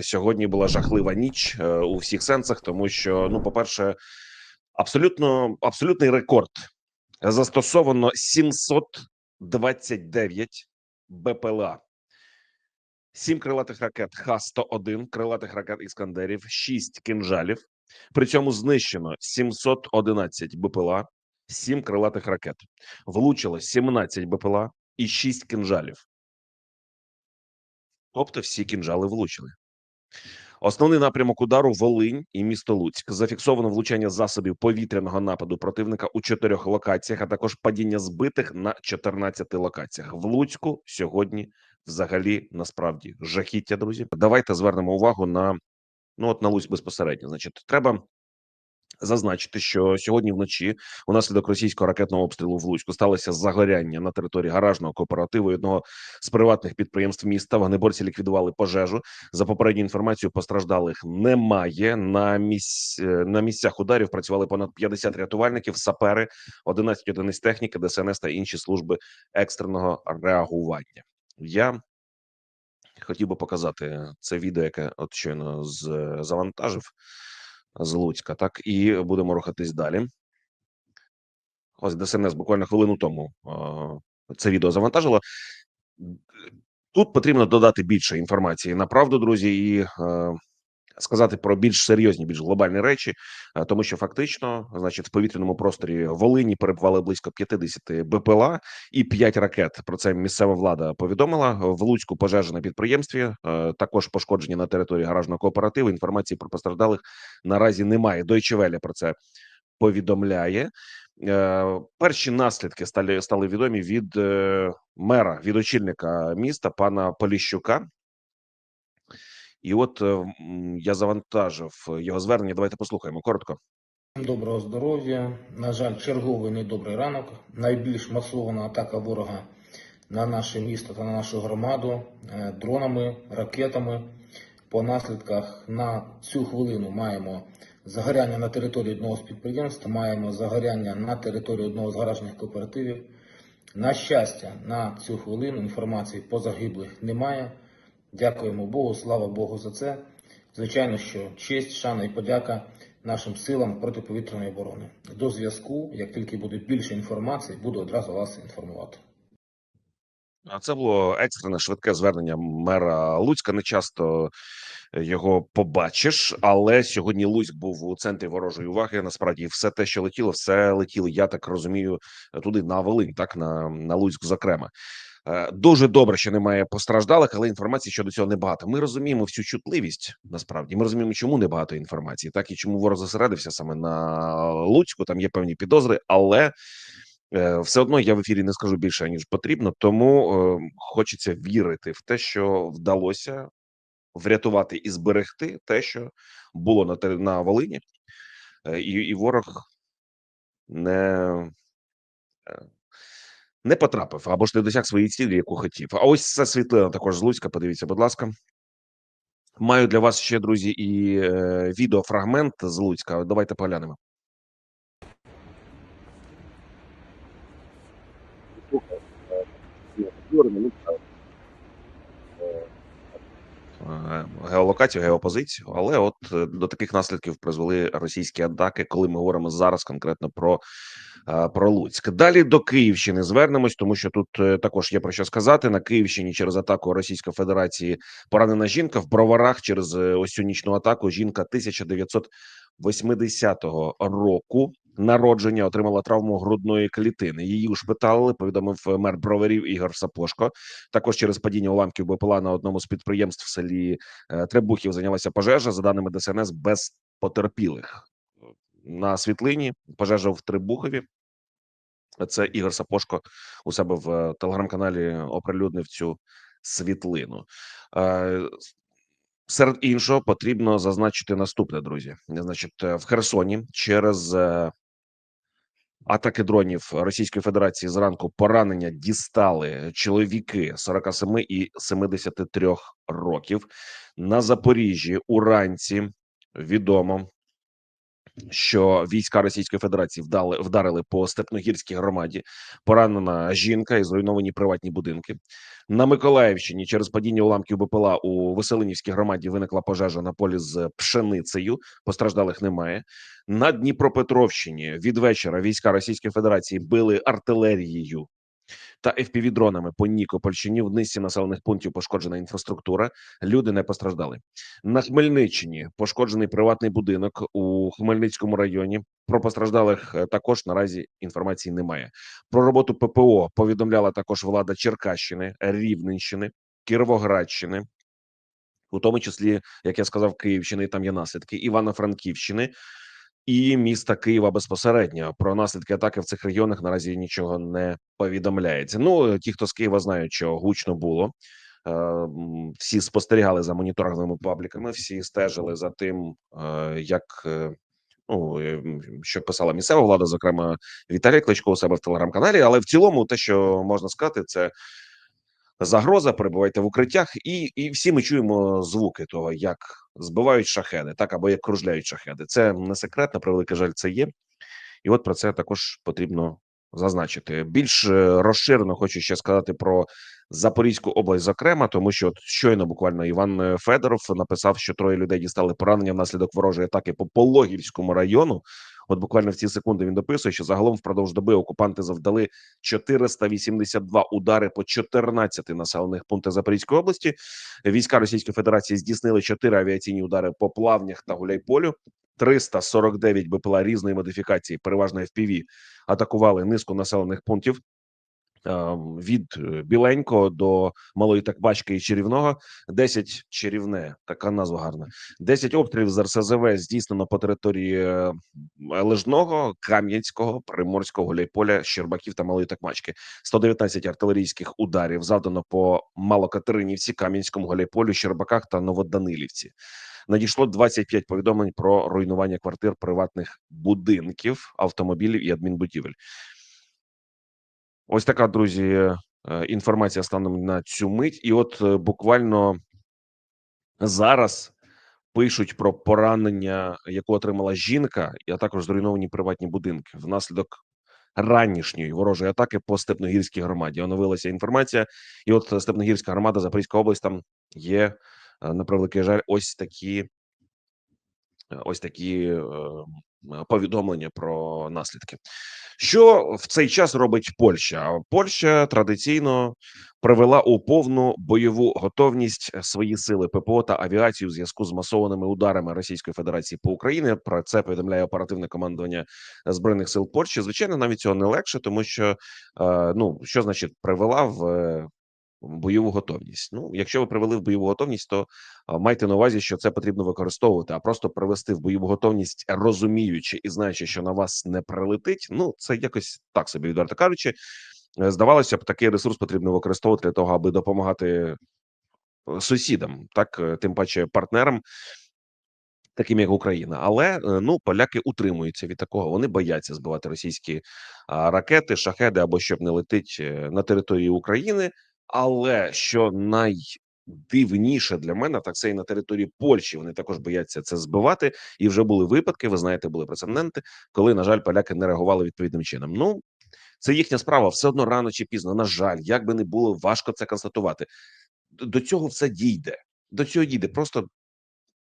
Сьогодні була жахлива ніч е, у всіх сенсах, тому що, ну, по-перше, абсолютно абсолютний рекорд застосовано 729 БПЛА. Сім крилатих ракет Х-101, крилатих ракет Іскандерів, 6 кинжалів. При цьому знищено 711 БПЛА, 7 крилатих ракет. Влучило 17 БПЛА і 6 кинжалів. Тобто всі кінжали влучили. Основний напрямок удару Волинь і місто Луцьк. Зафіксовано влучання засобів повітряного нападу противника у чотирьох локаціях, а також падіння збитих на 14 локаціях. В Луцьку сьогодні взагалі насправді жахіття. Друзі, давайте звернемо увагу на ну от на Луцьк безпосередньо. Значить, треба зазначити, що сьогодні вночі унаслідок російського ракетного обстрілу в Луцьку сталося загоряння на території гаражного кооперативу одного з приватних підприємств міста. Вогнеборці ліквідували пожежу. За попередньою інформацією, постраждалих немає. На місць е, на місцях ударів працювали понад 50 рятувальників, сапери, 11 одиниць техніки, ДСНС та інші служби екстреного реагування. Я хотів би показати це відео, яке от щойно з завантажив з Луцька. Так і будемо рухатись далі. Ось ДСНС буквально хвилину тому це відео завантажило. Тут потрібно додати більше інформації на правду, друзі, і е, сказати про більш серйозні, більш глобальні речі, е, тому що фактично, значить, в повітряному просторі Волині перебували близько 50 БПЛА і 5 ракет. Про це місцева влада повідомила. В Луцьку пожежа на підприємстві, е, також пошкоджені на території гаражного кооперативу. Інформації про постраждалих наразі немає. Deutsche Welle про це повідомляє. Е, Перші наслідки стали стали відомі від мера, від очільника міста, пана Поліщука. І от е, я завантажив його звернення. Давайте послухаємо коротко. Доброго здоров'я. На жаль, черговий недобрий ранок. Найбільш масована атака ворога на наше місто та на нашу громаду е, дронами, ракетами. По наслідках на цю хвилину маємо загоряння на території одного з підприємств, маємо загоряння на території одного з гаражних кооперативів. На щастя, на цю хвилину інформації по загиблих немає. Дякуємо Богу, слава Богу за це. Звичайно, що честь, шана і подяка нашим силам протиповітряної оборони. До зв'язку, як тільки буде більше інформації, буду одразу вас інформувати. А це було екстрене швидке звернення мера Луцька. Не часто його побачиш, але сьогодні Луцьк був у центрі ворожої уваги. Насправді, все те, що летіло, все летіло. Я так розумію, туди на Волинь, так на, на Луцьк, зокрема. Е, Дуже добре, що немає постраждалих, але інформації щодо цього небагато. Ми розуміємо всю чутливість. Насправді ми розуміємо, чому небагато інформації, так і чому ворог зосередився саме на Луцьку. Там є певні підозри, але е, все одно я в ефірі не скажу більше ніж потрібно. Тому е, хочеться вірити в те, що вдалося врятувати і зберегти те, що було на на Волині, Е, і, і ворог не. Не потрапив або ж не досяг своєї цілі, яку хотів. А ось це світлина також з Луцька. Подивіться, будь ласка. Маю для вас ще, друзі, і е, відеофрагмент з Луцька. Давайте поглянемо. Е, Геолокацію, геопозицію, але от е, до таких наслідків призвели російські атаки, коли ми говоримо зараз конкретно про, е, про Луцьк. Далі до Київщини звернемось, тому що тут е, також є про що сказати. На Київщині через атаку Російської Федерації поранена жінка в броварах через е, ось цю нічну атаку. Жінка 1980 року народження отримала травму грудної клітини. Її ушпиталили, повідомив е, мер броварів Ігор Сапошко. Також через падіння уламків БПЛА на одному з підприємств в селі е, Требухів зайнялася пожежа. За даними ДСНС, без потерпілих на світлині. Пожежа в Требухові. Це Ігор Сапошко у себе в е, телеграм-каналі оприлюднив цю світлину. Серед іншого потрібно зазначити наступне, друзі. Значить, в Херсоні через атаки дронів Російської Федерації зранку поранення дістали чоловіки 47 і 73 років. На Запоріжжі уранці відомо що війська Російської Федерації вдали вдарили по степногірській громаді. Поранена жінка і зруйновані приватні будинки. На Миколаївщині через падіння уламків БПЛА у Веселинівській громаді виникла пожежа на полі з пшеницею. Постраждалих немає. На Дніпропетровщині від вечора війська Російської Федерації били артилерією та FPV-дронами по Нікопольщині. В низці населених пунктів пошкоджена інфраструктура. Люди не постраждали. На Хмельниччині пошкоджений приватний будинок у Хмельницькому районі. Про постраждалих е, також наразі інформації немає. Про роботу ППО повідомляла також влада Черкащини, Рівненщини, Кіровоградщини. У тому числі, як я сказав, Київщини, там є наслідки Івано-Франківщини і міста Києва безпосередньо. Про наслідки атаки в цих регіонах наразі нічого не повідомляється. Ну ті, хто з Києва знають, що гучно було. Е, Всі спостерігали за моніторинговими пабліками, всі стежили за тим, е, як е, ну що писала місцева влада, зокрема Віталій Кличко у себе в телеграм-каналі. Але в цілому, те, що можна сказати, це загроза. Перебувайте в укриттях, і, і всі ми чуємо звуки того, як збивають шахеди, так або як кружляють шахеди. Це не секрет, на превеликий жаль, це є. І от про це також потрібно зазначити. Більш е, розширено хочу ще сказати про Запорізьку область, зокрема, тому що от щойно буквально Іван е, Федоров написав, що троє людей дістали поранення внаслідок ворожої атаки по Пологівському району. От буквально в ці секунди він дописує, що загалом впродовж доби окупанти завдали 482 удари по 14 населених пунктах Запорізької області. Війська Російської Федерації здійснили 4 авіаційні удари по плавнях та Гуляйполю. 349 БПЛА різної модифікації, переважно FPV, атакували низку населених пунктів від е, Біленького до Малої Такбачки і Чарівного. 10 чарівне, така назва гарна. 10 обстрілів з РСЗВ здійснено по території е, Лежного, Кам'янського, Приморського, Гуляйполя, Щербаків та Малої Такмачки. 119 артилерійських ударів завдано по Малокатеринівці, Кам'янському, Гуляйполю, Щербаках та Новоданилівці. Надійшло 25 повідомлень про руйнування квартир приватних будинків, автомобілів і адмінбудівель. Ось така, друзі, е, інформація станом на цю мить. І от е, буквально зараз пишуть про поранення, яку отримала жінка, а також зруйновані приватні будинки внаслідок ранішньої ворожої атаки по Степногірській громаді. Оновилася інформація, і от Степногірська громада, Запорізька область, там є е, на превеликий жаль, ось такі. Ось такі повідомлення про наслідки. Що в цей час робить Польща? Польща традиційно привела у повну бойову готовність свої сили ППО та авіацію в зв'язку з масованими ударами Російської Федерації по Україні. Про це повідомляє оперативне командування збройних сил Польщі. Звичайно, навіть цього не легше, тому що е, ну що значить привела в е, бойову готовність. Ну, якщо ви привели в бойову готовність, то майте на увазі, що це потрібно використовувати, а просто привести в бойову готовність, розуміючи і знаючи, що на вас не прилетить. Ну це якось так собі відверто кажучи. Е, Здавалося б, такий ресурс потрібно використовувати для того, аби допомагати е, сусідам, так е, тим паче партнерам. Таким як Україна, але ну поляки утримуються від такого. Вони бояться збивати російські ракети, шахеди або щоб не летить на території України. Але що найдивніше для мене, так це і на території Польщі. Вони також бояться це збивати. І вже були випадки. Ви знаєте, були прецеденти, коли на жаль поляки не реагували відповідним чином. Ну це їхня справа, все одно рано чи пізно. На жаль, як би не було важко це констатувати. До цього все дійде. До цього дійде. Просто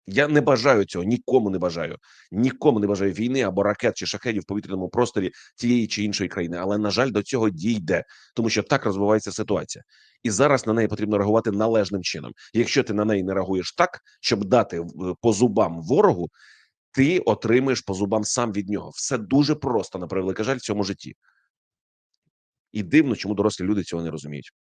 я не бажаю цього, нікому не бажаю. Нікому не бажаю війни або ракет чи шахедів в повітряному просторі тієї чи іншої країни. Але на жаль, до цього дійде, тому що так розвивається ситуація, і зараз на неї потрібно реагувати належним чином. Якщо ти на неї не реагуєш так, щоб дати по зубам ворогу, ти отримаєш по зубам сам від нього. Все дуже просто на превеликий жаль в цьому житті. І дивно, чому дорослі люди цього не розуміють.